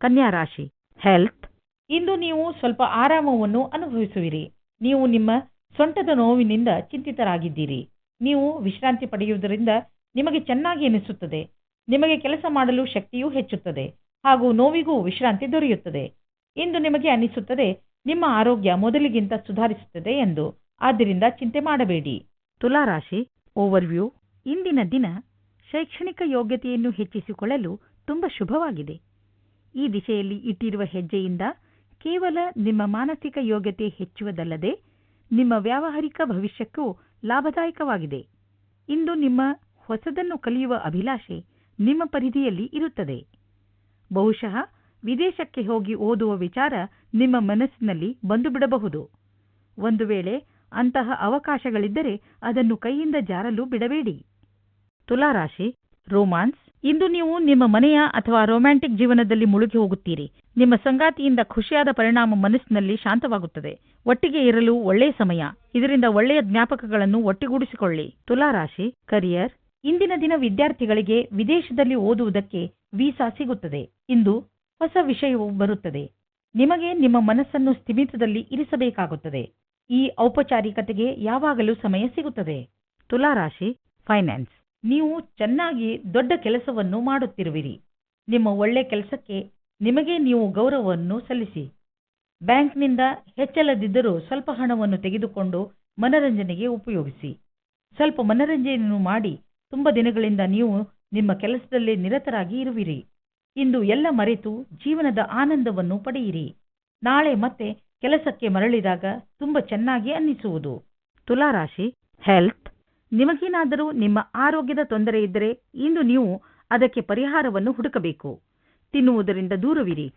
ಕನ್ಯಾ ರಾಶಿ ಹೆಲ್ತ್ ಇಂದು ನೀವು ಸ್ವಲ್ಪ ಆರಾಮವನ್ನು ಅನುಭವಿಸುವಿರಿ. ನೀವು ನಿಮ್ಮ ಸೊಂಟದ ನೋವಿನಿಂದ ಚಿಂತಿತರಾಗಿದ್ದೀರಿ. ನೀವು ವಿಶ್ರಾಂತಿ ಪಡೆಯುವುದರಿಂದ ನಿಮಗೆ ಚೆನ್ನಾಗಿ ಎನಿಸುತ್ತದೆ ನಿಮಗೆ ಕೆಲಸ ಮಾಡಲು ಶಕ್ತಿಯೂ ಹೆಚ್ಚುತ್ತದೆ. ಹಾಗೂ ನೋವಿಗೂ ವಿಶ್ರಾಂತಿ ದೊರೆಯುತ್ತದೆ. ಇಂದು ನಿಮಗೆ ಅನಿಸುತ್ತದೆ, ನಿಮ್ಮ ಆರೋಗ್ಯ ಮೊದಲಿಗಿಂತ ಸುಧಾರಿಸುತ್ತದೆ ಎಂದು. ಆದ್ದರಿಂದ ಚಿಂತೆ ಮಾಡಬೇಡಿ. ತುಲಾರಾಶಿ ಓವರ್ವ್ಯೂ ಇಂದಿನ ದಿನ ಶೈಕ್ಷಣಿಕ ಯೋಗ್ಯತೆಯನ್ನು ಹೆಚ್ಚಿಸಿಕೊಳ್ಳಲು ತುಂಬ ಶುಭವಾಗಿದೆ. ಈ ದಿಶೆಯಲ್ಲಿ ಇಟ್ಟಿರುವ ಹೆಜ್ಜೆಯಿಂದ ಕೇವಲ ನಿಮ್ಮ ಮಾನಸಿಕ ಯೋಗ್ಯತೆ ಹೆಚ್ಚುವುದಲ್ಲದೆ ನಿಮ್ಮ ವ್ಯಾವಹಾರಿಕ ಭವಿಷ್ಯಕ್ಕೂ ಲಾಭದಾಯಕವಾಗಿದೆ. ಇಂದು ನಿಮ್ಮ ಹೊಸದನ್ನು ಕಲಿಯುವ ಅಭಿಲಾಷೆ ನಿಮ್ಮ ಪರಿಧಿಯಲ್ಲಿ ಇರುತ್ತದೆ. ಬಹುಶಃ ವಿದೇಶಕ್ಕೆ ಹೋಗಿ ಓದುವ ವಿಚಾರ ನಿಮ್ಮ ಮನಸ್ಸಿನಲ್ಲಿ ಬಂದು ಬಿಡಬಹುದು ಒಂದು ವೇಳೆ ಅಂತಹ ಅವಕಾಶಗಳಿದ್ದರೆ ಅದನ್ನು ಕೈಯಿಂದ ಜಾರಲು ಬಿಡಬೇಡಿ. ತುಲಾರಾಶಿ, ರೋಮಾನ್ಸ್ ಇಂದು ನೀವು ನಿಮ್ಮ ಮನೆಯ ಅಥವಾ ರೊಮ್ಯಾಂಟಿಕ್ ಜೀವನದಲ್ಲಿ ಮುಳುಗಿ ಹೋಗುತ್ತೀರಿ. ನಿಮ್ಮ ಸಂಗಾತಿಯಿಂದ ಖುಷಿಯಾದ ಪರಿಣಾಮ ಮನಸ್ಸಿನಲ್ಲಿ ಶಾಂತವಾಗುತ್ತದೆ. ಒಟ್ಟಿಗೆ ಇರಲು ಒಳ್ಳೆಯ ಸಮಯ. ಇದರಿಂದ ಒಳ್ಳೆಯ ಜ್ಞಾಪಕಗಳನ್ನು ಒಟ್ಟಿಗೂಡಿಸಿಕೊಳ್ಳಿ. ತುಲಾರಾಶಿ ಕರಿಯರ್ ಇಂದಿನ ದಿನ ವಿದ್ಯಾರ್ಥಿಗಳಿಗೆ ವಿದೇಶದಲ್ಲಿ ಓದುವುದಕ್ಕೆ ವೀಸಾ ಸಿಗುತ್ತದೆ. ಇಂದು ಹೊಸ ವಿಷಯವು ಬರುತ್ತದೆ. ನಿಮಗೆ ನಿಮ್ಮ ಮನಸ್ಸನ್ನು ಸ್ಥಿಮಿತದಲ್ಲಿ ಇರಿಸಬೇಕಾಗುತ್ತದೆ. ಈ ಔಪಚಾರಿಕತೆಗೆ ಯಾವಾಗಲೂ ಸಮಯ ಸಿಗುತ್ತದೆ. ತುಲಾರಾಶಿ ಫೈನಾನ್ಸ್ ನೀವು ಚೆನ್ನಾಗಿ ದೊಡ್ಡ ಕೆಲಸವನ್ನು ಮಾಡುತ್ತಿರುವಿರಿ. ನಿಮ್ಮ ಒಳ್ಳೆ ಕೆಲಸಕ್ಕೆ ನಿಮಗೆ ನೀವು ಗೌರವವನ್ನು ಸಲ್ಲಿಸಿ. ಬ್ಯಾಂಕ್ನಿಂದ ಹೆಚ್ಚಲದಿದ್ದರೂ ಸ್ವಲ್ಪ ಹಣವನ್ನು ತೆಗೆದುಕೊಂಡು ಮನರಂಜನೆಗೆ ಉಪಯೋಗಿಸಿ. ಸ್ವಲ್ಪ ಮನರಂಜನೆಯನ್ನು ಮಾಡಿ ತುಂಬ ದಿನಗಳಿಂದ ನೀವು ನಿಮ್ಮ ಕೆಲಸದಲ್ಲಿ ನಿರತರಾಗಿ ಇರುವಿರಿ. ಇಂದು ಎಲ್ಲ ಮರೆತು ಜೀವನದ ಆನಂದವನ್ನು ಪಡೆಯಿರಿ. ನಾಳೆ ಮತ್ತೆ ಕೆಲಸಕ್ಕೆ ಮರಳಿದಾಗ ತುಂಬ ಚೆನ್ನಾಗಿ ಅನ್ನಿಸುವುದು. ತುಲಾರಾಶಿ ಹೆಲ್ತ್ ನಿಮಗೇನಾದರೂ ನಿಮ್ಮ ಆರೋಗ್ಯದ ತೊಂದರೆ ಇದ್ದರೆ ಇಂದು ನೀವು ಅದಕ್ಕೆ ಪರಿಹಾರವನ್ನು ಹುಡುಕಬೇಕು. ತಿನ್ನುವುದರಿಂದ ದೂರವಿರಿ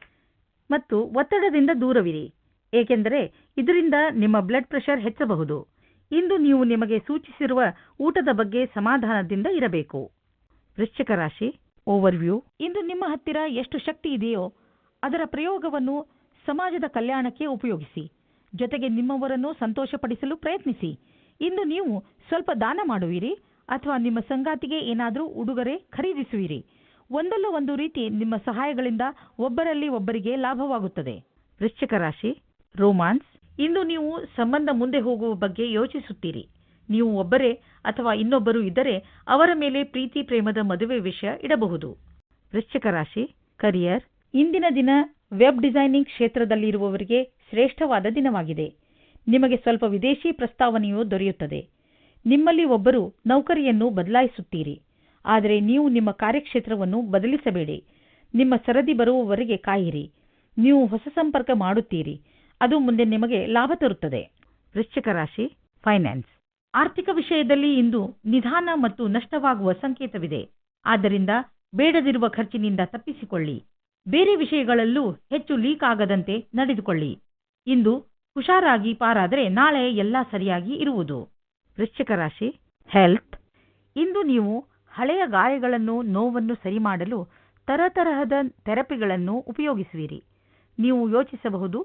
ಮತ್ತು ಒತ್ತಡದಿಂದ ದೂರವಿರಿ. ಏಕೆಂದರೆ ಇದರಿಂದ ನಿಮ್ಮ ಬ್ಲಡ್ ಪ್ರೆಷರ್ ಹೆಚ್ಚಬಹುದು. ಇಂದು ನೀವು ನಿಮಗೆ ಸೂಚಿಸಿರುವ ಊಟದ ಬಗ್ಗೆ ಸಮಾಧಾನದಿಂದ ಇರಬೇಕು. ವೃಶ್ಚಿಕ ರಾಶಿ ಓವರ್ವ್ಯೂ ಇಂದು ನಿಮ್ಮ ಹತ್ತಿರ ಎಷ್ಟು ಶಕ್ತಿ ಇದೆಯೋ ಅದರ ಪ್ರಯೋಗವನ್ನು ಸಮಾಜದ ಕಲ್ಯಾಣಕ್ಕೆ ಉಪಯೋಗಿಸಿ. ಜೊತೆಗೆ ನಿಮ್ಮವರನ್ನು ಸಂತೋಷಪಡಿಸಲು ಪ್ರಯತ್ನಿಸಿ. ಇಂದು ನೀವು ಸ್ವಲ್ಪ ದಾನ ಮಾಡುವಿರಿ ಅಥವಾ ನಿಮ್ಮ ಸಂಗಾತಿಗೆ ಏನಾದರೂ ಉಡುಗೊರೆ ಖರೀದಿಸುವಿರಿ. ಒಂದಲ್ಲ ಒಂದು ರೀತಿ ನಿಮ್ಮ ಸಹಾಯಗಳಿಂದ ಒಬ್ಬರಲ್ಲಿ ಒಬ್ಬರಿಗೆ ಲಾಭವಾಗುತ್ತದೆ. ವೃಶ್ಚಿಕ ರಾಶಿ, ರೋಮಾನ್ಸ್, ಇಂದು ನೀವು ಸಂಬಂಧ ಮುಂದೆ ಹೋಗುವ ಬಗ್ಗೆ ಯೋಚಿಸುತ್ತೀರಿ. ನೀವು ಒಬ್ಬರೇ ಅಥವಾ ಇನ್ನೊಬ್ಬರು ಇದ್ದರೆ ಅವರ ಮೇಲೆ ಪ್ರೀತಿ ಪ್ರೇಮದ ಮದುವೆ ವಿಷಯ ಇಡಬಹುದು. ವೃಶ್ಚಿಕ ರಾಶಿ, ಕರಿಯರ್, ಇಂದಿನ ದಿನ ವೆಬ್ ಡಿಸೈನಿಂಗ್ ಕ್ಷೇತ್ರದಲ್ಲಿರುವವರಿಗೆ ಶ್ರೇಷ್ಠವಾದ ದಿನವಾಗಿದೆ. ನಿಮಗೆ ಸ್ವಲ್ಪ ವಿದೇಶಿ ಪ್ರಸ್ತಾವನೆಯು ದೊರೆಯುತ್ತದೆ. ನಿಮ್ಮಲ್ಲಿ ಒಬ್ಬರು ನೌಕರಿಯನ್ನು ಬದಲಾಯಿಸುತ್ತೀರಿ. ಆದರೆ ನೀವು ನಿಮ್ಮ ಕಾರ್ಯಕ್ಷೇತ್ರವನ್ನು ಬದಲಿಸಬೇಡಿ. ನಿಮ್ಮ ಸರದಿ ಬರುವವರೆಗೆ ಕಾಯಿರಿ. ನೀವು ಹೊಸ ಸಂಪರ್ಕ ಮಾಡುತ್ತೀರಿ. ಅದು ಮುಂದೆ ನಿಮಗೆ ಲಾಭ ತರುತ್ತದೆ. ವೃಶ್ಚಿಕ ರಾಶಿ ಫೈನಾನ್ಸ್ ಆರ್ಥಿಕ ವಿಷಯದಲ್ಲಿ ಇಂದು ನಿಧಾನ ಮತ್ತು ನಷ್ಟವಾಗುವ ಸಂಕೇತವಿದೆ. ಆದ್ದರಿಂದ ಬೇಡದಿರುವ ಖರ್ಚಿನಿಂದ ತಪ್ಪಿಸಿಕೊಳ್ಳಿ. ಬೇರೆ ವಿಷಯಗಳಲ್ಲೂ ಹೆಚ್ಚು ಲೀಕ್ ಆಗದಂತೆ ನಡೆದುಕೊಳ್ಳಿ. ಇಂದು ಹುಷಾರಾಗಿ ಪಾರಾದರೆ ನಾಳೆ ಎಲ್ಲ ಸರಿಯಾಗಿ ಇರುವುದು. ವೃಶ್ಚಿಕ ರಾಶಿ ಹೆಲ್ತ್ ಇಂದು ನೀವು ಹಳೆಯ ಗಾಯಗಳನ್ನು, ನೋವನ್ನು ಸರಿ ಮಾಡಲು ತರತರಹದ ಥೆರಪಿಗಳನ್ನು ಉಪಯೋಗಿಸುವಿರಿ. ನೀವು ಯೋಚಿಸಬಹುದು,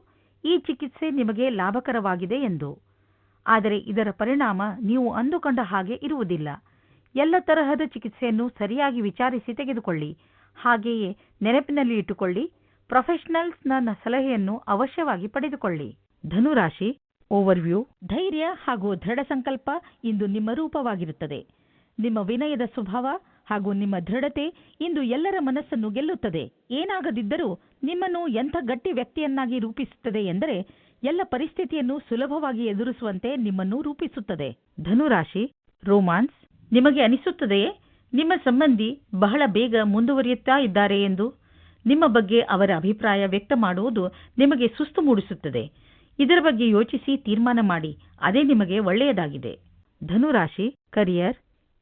ಈ ಚಿಕಿತ್ಸೆ ನಿಮಗೆ ಲಾಭಕರವಾಗಿದೆ ಎಂದು. ಆದರೆ ಇದರ ಪರಿಣಾಮ ನೀವು ಅಂದುಕೊಂಡ ಹಾಗೆ ಇರುವುದಿಲ್ಲ. ಎಲ್ಲ ತರಹದ ಚಿಕಿತ್ಸೆಯನ್ನು ಸರಿಯಾಗಿ ವಿಚಾರಿಸಿ ತೆಗೆದುಕೊಳ್ಳಿ. ಹಾಗೆಯೇ ನೆನಪಿನಲ್ಲಿ ಇಟ್ಟುಕೊಳ್ಳಿ ಪ್ರೊಫೆಷನಲ್ಸ್ನ ಸಲಹೆಯನ್ನು ಅವಶ್ಯವಾಗಿ ಪಡೆದುಕೊಳ್ಳಿ. ಧನುರಾಶಿ ಓವರ್ವ್ಯೂ ಧೈರ್ಯ ಹಾಗೂ ದೃಢ ಸಂಕಲ್ಪ ಇಂದು ನಿಮ್ಮ ರೂಪವಾಗಿರುತ್ತದೆ. ನಿಮ್ಮ ವಿನಯದ ಸ್ವಭಾವ ಹಾಗೂ ನಿಮ್ಮ ದೃಢತೆ ಇಂದು ಎಲ್ಲರ ಮನಸ್ಸನ್ನು ಗೆಲ್ಲುತ್ತದೆ. ಏನಾಗದಿದ್ದರೂ ನಿಮ್ಮನ್ನು ಎಂಥ ಗಟ್ಟಿ ವ್ಯಕ್ತಿಯನ್ನಾಗಿ ರೂಪಿಸುತ್ತದೆ ಎಂದರೆ ಎಲ್ಲ ಪರಿಸ್ಥಿತಿಯನ್ನು ಸುಲಭವಾಗಿ ಎದುರಿಸುವಂತೆ ನಿಮ್ಮನ್ನು ರೂಪಿಸುತ್ತದೆ. ಧನುರಾಶಿ ರೋಮಾನ್ಸ್ ನಿಮಗೆ ಅನಿಸುತ್ತದೆಯೇ? ನಿಮ್ಮ ಸಂಬಂಧಿ ಬಹಳ ಬೇಗ ಮುಂದುವರಿಯುತ್ತಾ ಇದ್ದಾರೆ ಎಂದು ನಿಮ್ಮ ಬಗ್ಗೆ ಅವರ ಅಭಿಪ್ರಾಯ ವ್ಯಕ್ತ ಮಾಡುವುದು ನಿಮಗೆ ಸುಸ್ತು ಮೂಡಿಸುತ್ತದೆ. ಇದರ ಬಗ್ಗೆ ಯೋಚಿಸಿ ತೀರ್ಮಾನ ಮಾಡಿ. ಅದೇ ನಿಮಗೆ ಒಳ್ಳೆಯದಾಗಿದೆ. ಧನುರಾಶಿ ಕರಿಯರ್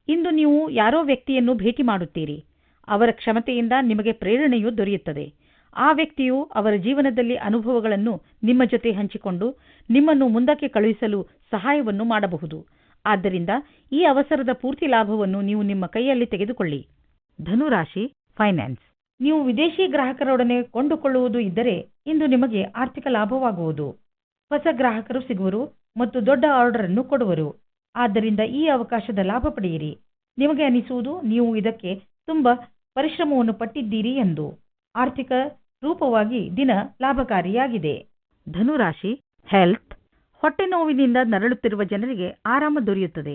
ಇಂದು ನೀವು ಯಾರೋ ವ್ಯಕ್ತಿಯನ್ನು ಭೇಟಿ ಮಾಡುತ್ತೀರಿ. ಅವರ ಕ್ಷಮತೆಯಿಂದ ನಿಮಗೆ ಪ್ರೇರಣೆಯು ದೊರೆಯುತ್ತದೆ. ಆ ವ್ಯಕ್ತಿಯು ಅವರ ಜೀವನದಲ್ಲಿ ಅನುಭವಗಳನ್ನು ನಿಮ್ಮ ಜೊತೆ ಹಂಚಿಕೊಂಡು ನಿಮ್ಮನ್ನು ಮುಂದಕ್ಕೆ ಕಳುಹಿಸಲು ಸಹಾಯವನ್ನು ಮಾಡಬಹುದು. ಆದ್ದರಿಂದ ಈ ಅವಸರದ ಪೂರ್ತಿ ಲಾಭವನ್ನು ನೀವು ನಿಮ್ಮ ಕೈಯಲ್ಲಿ ತೆಗೆದುಕೊಳ್ಳಿ. ಧನುರಾಶಿ ಫೈನಾನ್ಸ್ ನೀವು ವಿದೇಶಿ ಗ್ರಾಹಕರೊಡನೆ ಕೊಂಡುಕೊಳ್ಳುವುದು ಇದ್ದರೆ ಇಂದು ನಿಮಗೆ ಆರ್ಥಿಕ ಲಾಭವಾಗುವುದು. ಹೊಸ ಗ್ರಾಹಕರು ಸಿಗುವರು ಮತ್ತು ದೊಡ್ಡ ಆರ್ಡರ್ ಅನ್ನು ಕೊಡುವರು. ಆದ್ದರಿಂದ ಈ ಅವಕಾಶದ ಲಾಭ ಪಡೆಯಿರಿ. ನಿಮಗೆ ಅನಿಸುವುದು, ನೀವು ಇದಕ್ಕೆ ತುಂಬ ಪರಿಶ್ರಮವನ್ನು ಪಟ್ಟಿದ್ದೀರಿ ಎಂದು. ಆರ್ಥಿಕ ರೂಪವಾಗಿ ದಿನ ಲಾಭಕಾರಿಯಾಗಿದೆ. ಧನುರಾಶಿ ಹೆಲ್ತ್ ಹೊಟ್ಟೆ ನೋವಿನಿಂದ ನರಳುತ್ತಿರುವ ಜನರಿಗೆ ಆರಾಮ ದೊರೆಯುತ್ತದೆ.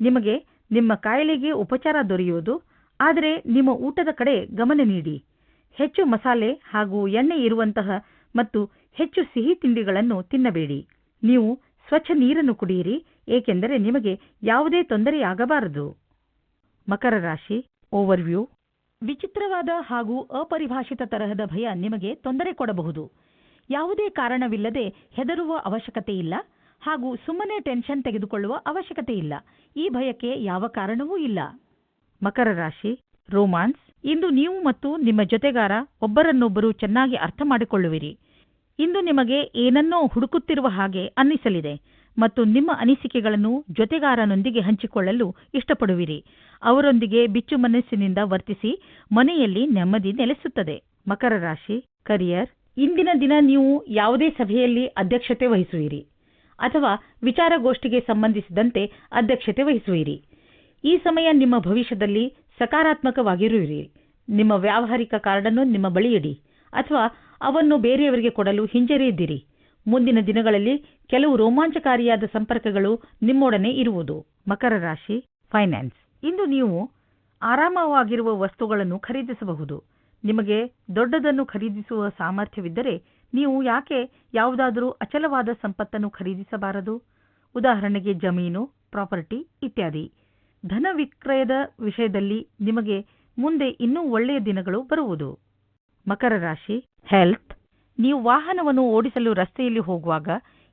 ನಿಮಗೆ ನಿಮ್ಮ ಕಾಯಿಲೆಗೆ ಉಪಚಾರ ದೊರೆಯುವುದು, ಆದರೆ ನಿಮ್ಮ ಊಟದ ಕಡೆ ಗಮನ ನೀಡಿ. ಹೆಚ್ಚು ಮಸಾಲೆ ಹಾಗೂ ಎಣ್ಣೆ ಇರುವಂತಹ ಮತ್ತು ಹೆಚ್ಚು ಸಿಹಿ ತಿಂಡಿಗಳನ್ನು ತಿನ್ನಬೇಡಿ. ನೀವು ಸ್ವಚ್ಛ ನೀರನ್ನು ಕುಡಿಯಿರಿ, ಏಕೆಂದರೆ ನಿಮಗೆ ಯಾವುದೇ ತೊಂದರೆಯಾಗಬಾರದು ಮಕರ ರಾಶಿ ಓವರ್ವ್ಯೂ ವಿಚಿತ್ರವಾದ ಹಾಗೂ ಅಪರಿಭಾಷಿತ ತರಹದ ಭಯ ನಿಮಗೆ ತೊಂದರೆ ಕೊಡಬಹುದು. ಯಾವುದೇ ಕಾರಣವಿಲ್ಲದೆ ಹೆದರುವ ಅವಶ್ಯಕತೆ ಇಲ್ಲ ಹಾಗೂ ಸುಮ್ಮನೆ ಟೆನ್ಷನ್ ತೆಗೆದುಕೊಳ್ಳುವ ಅವಶ್ಯಕತೆ ಇಲ್ಲ. ಈ ಭಯಕ್ಕೆ ಯಾವ ಕಾರಣವೂ ಇಲ್ಲ. ಮಕರ ರಾಶಿ ರೋಮಾನ್ಸ್ ಇಂದು ನೀವು ಮತ್ತು ನಿಮ್ಮ ಜೊತೆಗಾರ ಒಬ್ಬರನ್ನೊಬ್ಬರು ಚೆನ್ನಾಗಿ ಅರ್ಥ ಮಾಡಿಕೊಳ್ಳುವಿರಿ. ಇಂದು ನಿಮಗೆ ಏನನ್ನೋ ಹುಡುಕುತ್ತಿರುವ ಹಾಗೆ ಅನ್ನಿಸಲಿದೆ ಮತ್ತು ನಿಮ್ಮ ಅನಿಸಿಕೆಗಳನ್ನು ಜೊತೆಗಾರನೊಂದಿಗೆ ಹಂಚಿಕೊಳ್ಳಲು ಇಷ್ಟಪಡುವಿರಿ. ಅವರೊಂದಿಗೆ ಬಿಚ್ಚು ಮನಸ್ಸಿನಿಂದ ವರ್ತಿಸಿ ಮನೆಯಲ್ಲಿ ನೆಮ್ಮದಿ ನೆಲೆಸುತ್ತದೆ. ಮಕರ ರಾಶಿ, ಕರಿಯರ್, ಇಂದಿನ ದಿನ ನೀವು ಯಾವುದೇ ಸಭೆಯಲ್ಲಿ ಅಧ್ಯಕ್ಷತೆ ವಹಿಸುವಿರಿ ಅಥವಾ ವಿಚಾರಗೋಷ್ಠಿಗೆ ಸಂಬಂಧಿಸಿದಂತೆ ಅಧ್ಯಕ್ಷತೆ ವಹಿಸುವಿರಿ. ಈ ಸಮಯ ನಿಮ್ಮ ಭವಿಷ್ಯದಲ್ಲಿ ಸಕಾರಾತ್ಮಕವಾಗಿರುವಿರಿ. ನಿಮ್ಮ ವ್ಯಾವಹಾರಿಕ ಕಾರ್ಡನ್ನು ನಿಮ್ಮ ಬಳಿ ಇಡಿ ಅಥವಾ ಅವನ್ನು ಬೇರೆಯವರಿಗೆ ಕೊಡಲು ಹಿಂಜರಿಯದಿರಿ ಮುಂದಿನ ದಿನಗಳಲ್ಲಿ ಕೆಲವು ರೋಮಾಂಚಕಾರಿಯಾದ ಸಂಪರ್ಕಗಳು ನಿಮ್ಮೊಡನೆ ಇರುವುದು. ಮಕರ ರಾಶಿ ಫೈನಾನ್ಸ್ ಇಂದು ನೀವು ಆರಾಮವಾಗಿರುವ ವಸ್ತುಗಳನ್ನು ಖರೀದಿಸಬಹುದು. ನಿಮಗೆ ದೊಡ್ಡದನ್ನು ಖರೀದಿಸುವ ಸಾಮರ್ಥ್ಯವಿದ್ದರೆ ನೀವು ಯಾಕೆ ಯಾವುದಾದರೂ ಅಚಲವಾದ ಸಂಪತ್ತನ್ನು ಖರೀದಿಸಬಾರದು? ಉದಾಹರಣೆಗೆ ಜಮೀನು, ಪ್ರಾಪರ್ಟಿ ಇತ್ಯಾದಿ. ಧನ ವಿಕ್ರಯದ ವಿಷಯದಲ್ಲಿ ನಿಮಗೆ ಮುಂದೆ ಇನ್ನೂ ಒಳ್ಳೆಯ ದಿನಗಳು ಬರುವುದು. ಮಕರ ರಾಶಿ ಹೆಲ್ತ್ ನೀವು ವಾಹನವನ್ನು ಓಡಿಸಲು ರಸ್ತೆಯಲ್ಲಿ ಹೋಗುವಾಗ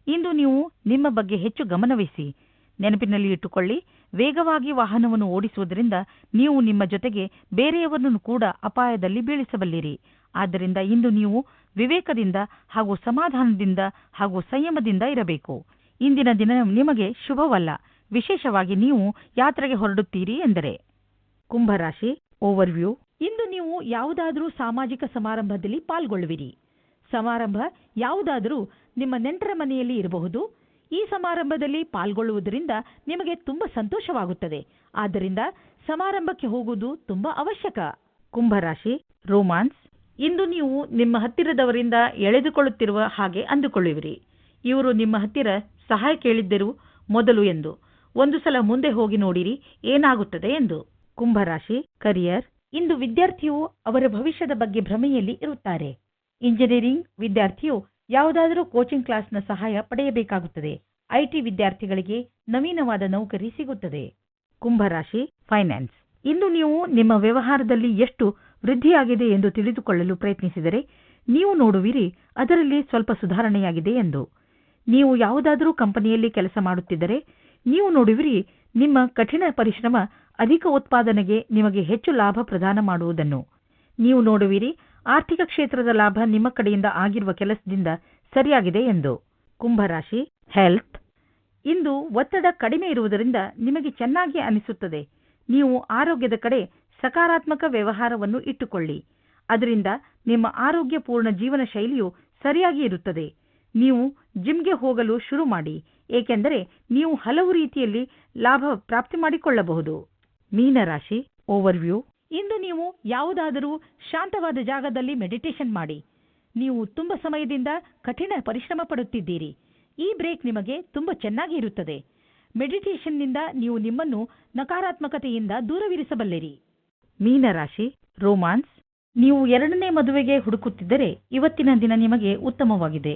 ಇಂದು ನೀವು ನಿಮ್ಮ ಬಗ್ಗೆ ಹೆಚ್ಚು ಗಮನವಹಿಸಿ ನೆನಪಿನಲ್ಲಿ ಇಟ್ಟುಕೊಳ್ಳಿ, ವೇಗವಾಗಿ ವಾಹನವನ್ನು ಓಡಿಸುವುದರಿಂದ ನೀವು ನಿಮ್ಮ ಜೊತೆಗೆ ಬೇರೆಯವರನ್ನು ಕೂಡ ಅಪಾಯದಲ್ಲಿ ಬೀಳಿಸಬಲ್ಲಿರಿ. ಆದ್ದರಿಂದ ಇಂದು ನೀವು ವಿವೇಕದಿಂದ ಹಾಗೂ ಸಮಾಧಾನದಿಂದ ಹಾಗೂ ಸಂಯಮದಿಂದ ಇರಬೇಕು. ಇಂದಿನ ದಿನ ನಿಮಗೆ ಶುಭವಲ್ಲ. ವಿಶೇಷವಾಗಿ ನೀವು ಯಾತ್ರೆಗೆ ಹೊರಡುತ್ತೀರಿ ಎಂದರೆ. ಕುಂಭರಾಶಿ ಓವರ್ವ್ಯೂ ಇಂದು ನೀವು ಯಾವುದಾದರೂ ಸಾಮಾಜಿಕ ಸಮಾರಂಭದಲ್ಲಿ ಪಾಲ್ಗೊಳ್ಳುವಿರಿ. ಸಮಾರಂಭ ಯಾವುದಾದರೂ ನಿಮ್ಮ ನೆಂಟರ ಮನೆಯಲ್ಲಿ ಇರಬಹುದು. ಈ ಸಮಾರಂಭದಲ್ಲಿ ಪಾಲ್ಗೊಳ್ಳುವುದರಿಂದ ನಿಮಗೆ ತುಂಬ ಸಂತೋಷವಾಗುತ್ತದೆ. ಆದ್ದರಿಂದ ಸಮಾರಂಭಕ್ಕೆ ಹೋಗುವುದು ತುಂಬ ಅವಶ್ಯಕ. ಕುಂಭರಾಶಿ ರೋಮಾನ್ಸ್. ಇಂದು ನೀವು ನಿಮ್ಮ ಹತ್ತಿರದವರಿಂದ ಎಳೆದುಕೊಳ್ಳುತ್ತಿರುವ ಹಾಗೆ ಅಂದುಕೊಳ್ಳುವಿರಿ. ಇವರು ನಿಮ್ಮ ಹತ್ತಿರ ಸಹಾಯ ಕೇಳಿದ್ದರು ಮೊದಲು ಎಂದು. ಒಂದು ಸಲ ಮುಂದೆ ಹೋಗಿ ನೋಡಿರಿ ಏನಾಗುತ್ತದೆ ಎಂದು. ಕುಂಭರಾಶಿ ಕರಿಯರ್. ಇಂದು ವಿದ್ಯಾರ್ಥಿಯು ಅವರ ಭವಿಷ್ಯದ ಬಗ್ಗೆ ಭ್ರಮೆಯಲ್ಲಿ ಇರುತ್ತಾರೆ. ಇಂಜಿನಿಯರಿಂಗ್ ವಿದ್ಯಾರ್ಥಿಯು ಯಾವುದಾದರೂ ಕೋಚಿಂಗ್ ಕ್ಲಾಸ್ನ ಸಹಾಯ ಪಡೆಯಬೇಕಾಗುತ್ತದೆ. ಐಟಿ ವಿದ್ಯಾರ್ಥಿಗಳಿಗೆ ನವೀನವಾದ ನೌಕರಿ ಸಿಗುತ್ತದೆ. ಕುಂಭರಾಶಿ, ಫೈನಾನ್ಸ್. ಇಂದು ನೀವು ನಿಮ್ಮ ವ್ಯವಹಾರದಲ್ಲಿ ಎಷ್ಟು ವೃದ್ಧಿಯಾಗಿದೆ ಎಂದು ತಿಳಿದುಕೊಳ್ಳಲು ಪ್ರಯತ್ನಿಸಿದರೆ ನೀವು ನೋಡುವಿರಿ, ಅದರಲ್ಲಿ ಸ್ವಲ್ಪ ಸುಧಾರಣೆಯಾಗಿದೆ ಎಂದು. ನೀವು ಯಾವುದಾದರೂ ಕಂಪನಿಯಲ್ಲಿ ಕೆಲಸ ಮಾಡುತ್ತಿದ್ದರೆ ನೀವು ನೋಡುವಿರಿ, ನಿಮ್ಮ ಕಠಿಣ ಪರಿಶ್ರಮ ಅಧಿಕ ಉತ್ಪಾದನೆಗೆ ನಿಮಗೆ ಹೆಚ್ಚು ಲಾಭ ಪ್ರದಾನ ಮಾಡುವುದನ್ನು. ನೀವು ನೋಡುವಿರಿ, ಆರ್ಥಿಕ ಕ್ಷೇತ್ರದ ಲಾಭ ನಿಮ್ಮ ಕಡೆಯಿಂದ ಆಗಿರುವ ಕೆಲಸದಿಂದ ಸರಿಯಾಗಿದೆ ಎಂದು. ಕುಂಭರಾಶಿ ಹೆಲ್ತ್ ಇಂದು ಒತ್ತಡ ಕಡಿಮೆ ಇರುವುದರಿಂದ ನಿಮಗೆ ಚೆನ್ನಾಗಿ ಅನಿಸುತ್ತದೆ. ನೀವು ಆರೋಗ್ಯದ ಕಡೆ ಸಕಾರಾತ್ಮಕ ವ್ಯವಹಾರವನ್ನು ಇಟ್ಟುಕೊಳ್ಳಿ. ಅದರಿಂದ ನಿಮ್ಮ ಆರೋಗ್ಯಪೂರ್ಣ ಜೀವನ ಶೈಲಿಯು ಸರಿಯಾಗಿ ಇರುತ್ತದೆ. ನೀವು ಜಿಮ್ಗೆ ಹೋಗಲು ಶುರು ಮಾಡಿ, ಏಕೆಂದರೆ ನೀವು ಹಲವು ರೀತಿಯಲ್ಲಿ ಲಾಭ ಪ್ರಾಪ್ತಿ ಮಾಡಿಕೊಳ್ಳಬಹುದು. ಮೀನರಾಶಿ ಓವರ್ವ್ಯೂ ಇಂದು ನೀವು ಯಾವುದಾದರೂ ಶಾಂತವಾದ ಜಾಗದಲ್ಲಿ ಮೆಡಿಟೇಷನ್ ಮಾಡಿ. ನೀವು ತುಂಬ ಸಮಯದಿಂದ ಕಠಿಣ ಪರಿಶ್ರಮ ಪಡುತ್ತಿದ್ದೀರಿ. ಈ ಬ್ರೇಕ್ ನಿಮಗೆ ತುಂಬ ಚೆನ್ನಾಗಿ ಇರುತ್ತದೆ. ಮೆಡಿಟೇಷನ್ನಿಂದ ನೀವು ನಿಮ್ಮನ್ನು ನಕಾರಾತ್ಮಕತೆಯಿಂದ ದೂರವಿರಿಸಬಲ್ಲಿರಿ. ಮೀನರಾಶಿ ರೋಮಾನ್ಸ್ ನೀವು ಎರಡನೇ ಮದುವೆಗೆ ಹುಡುಕುತ್ತಿದ್ದರೆ ಇವತ್ತಿನ ದಿನ ನಿಮಗೆ ಉತ್ತಮವಾಗಿದೆ.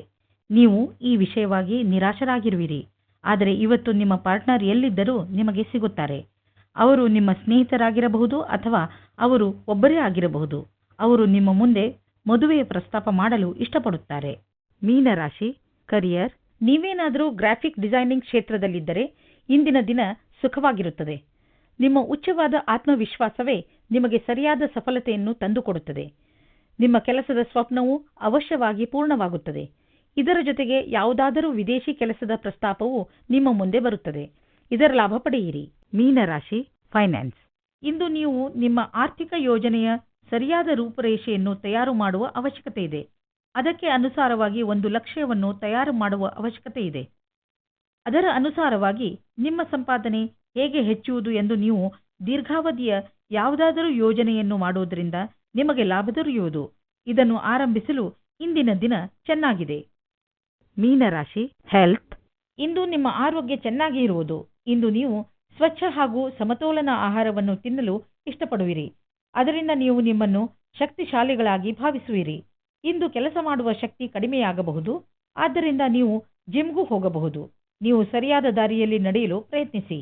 ನೀವು ಈ ವಿಷಯವಾಗಿ ನಿರಾಶರಾಗಿರುವಿರಿ. ಆದರೆ ಇವತ್ತು ನಿಮ್ಮ ಪಾರ್ಟ್ನರ್ ಎಲ್ಲಿದ್ದರೂ ನಿಮಗೆ ಸಿಗುತ್ತಾರೆ. ಅವರು ನಿಮ್ಮ ಸ್ನೇಹಿತರಾಗಿರಬಹುದು ಅಥವಾ ಅವರು ಒಬ್ಬರೇ ಆಗಿರಬಹುದು. ಅವರು ನಿಮ್ಮ ಮುಂದೆ ಮದುವೆಯ ಪ್ರಸ್ತಾಪ ಮಾಡಲು ಇಷ್ಟಪಡುತ್ತಾರೆ. ಮೀನರಾಶಿ ಕರಿಯರ್ ನೀವೇನಾದರೂ ಗ್ರಾಫಿಕ್ ಡಿಸೈನಿಂಗ್ ಕ್ಷೇತ್ರದಲ್ಲಿದ್ದರೆ ಇಂದಿನ ದಿನ ಸುಖವಾಗಿರುತ್ತದೆ. ನಿಮ್ಮ ಉಚ್ಚವಾದ ಆತ್ಮವಿಶ್ವಾಸವೇ ನಿಮಗೆ ಸರಿಯಾದ ಸಫಲತೆಯನ್ನು ತಂದುಕೊಡುತ್ತದೆ. ನಿಮ್ಮ ಕೆಲಸದ ಸ್ವಪ್ನವು ಅವಶ್ಯವಾಗಿ ಪೂರ್ಣವಾಗುತ್ತದೆ. ಇದರ ಜೊತೆಗೆ ಯಾವುದಾದರೂ ವಿದೇಶಿ ಕೆಲಸದ ಪ್ರಸ್ತಾಪವು ನಿಮ್ಮ ಮುಂದೆ ಬರುತ್ತದೆ. ಇದರ ಲಾಭ ಪಡೆಯಿರಿ. ಮೀನರಾಶಿ ಫೈನಾನ್ಸ್ ಇಂದು ನೀವು ನಿಮ್ಮ ಆರ್ಥಿಕ ಯೋಜನೆಯ ಸರಿಯಾದ ರೂಪುರೇಷೆಯನ್ನು ತಯಾರು ಮಾಡುವ ಅವಶ್ಯಕತೆ ಇದೆ. ಅದಕ್ಕೆ ಅನುಸಾರವಾಗಿ ಒಂದು ಲಕ್ಷ್ಯವನ್ನು ತಯಾರು ಮಾಡುವ ಅವಶ್ಯಕತೆ ಇದೆ. ಅದರ ಅನುಸಾರವಾಗಿ ನಿಮ್ಮ ಸಂಪಾದನೆ ಹೇಗೆ ಹೆಚ್ಚುವುದು ಎಂದು ನೀವು ದೀರ್ಘಾವಧಿಯ ಯಾವುದಾದರೂ ಯೋಜನೆಯನ್ನು ಮಾಡುವುದರಿಂದ ನಿಮಗೆ ಲಾಭ ದೊರೆಯುವುದು. ಇದನ್ನು ಆರಂಭಿಸಲು ಇಂದಿನ ದಿನ ಚೆನ್ನಾಗಿದೆ. ಮೀನರಾಶಿ ಹೆಲ್ತ್ ಇಂದು ನಿಮ್ಮ ಆರೋಗ್ಯ ಚೆನ್ನಾಗಿ ಇರುವುದು. ಇಂದು ನೀವು ಸ್ವಚ್ಛ ಹಾಗೂ ಸಮತೋಲನ ಆಹಾರವನ್ನು ತಿನ್ನಲು ಇಷ್ಟಪಡುವಿರಿ. ಅದರಿಂದ ನೀವು ನಿಮ್ಮನ್ನು ಶಕ್ತಿಶಾಲಿಗಳಾಗಿ ಭಾವಿಸುವಿರಿ. ಇಂದು ಕೆಲಸ ಮಾಡುವ ಶಕ್ತಿ ಕಡಿಮೆಯಾಗಬಹುದು. ಆದ್ದರಿಂದ ನೀವು ಜಿಮ್ಗೂ ಹೋಗಬಹುದು. ನೀವು ಸರಿಯಾದ ದಾರಿಯಲ್ಲಿ ನಡೆಯಲು ಪ್ರಯತ್ನಿಸಿ.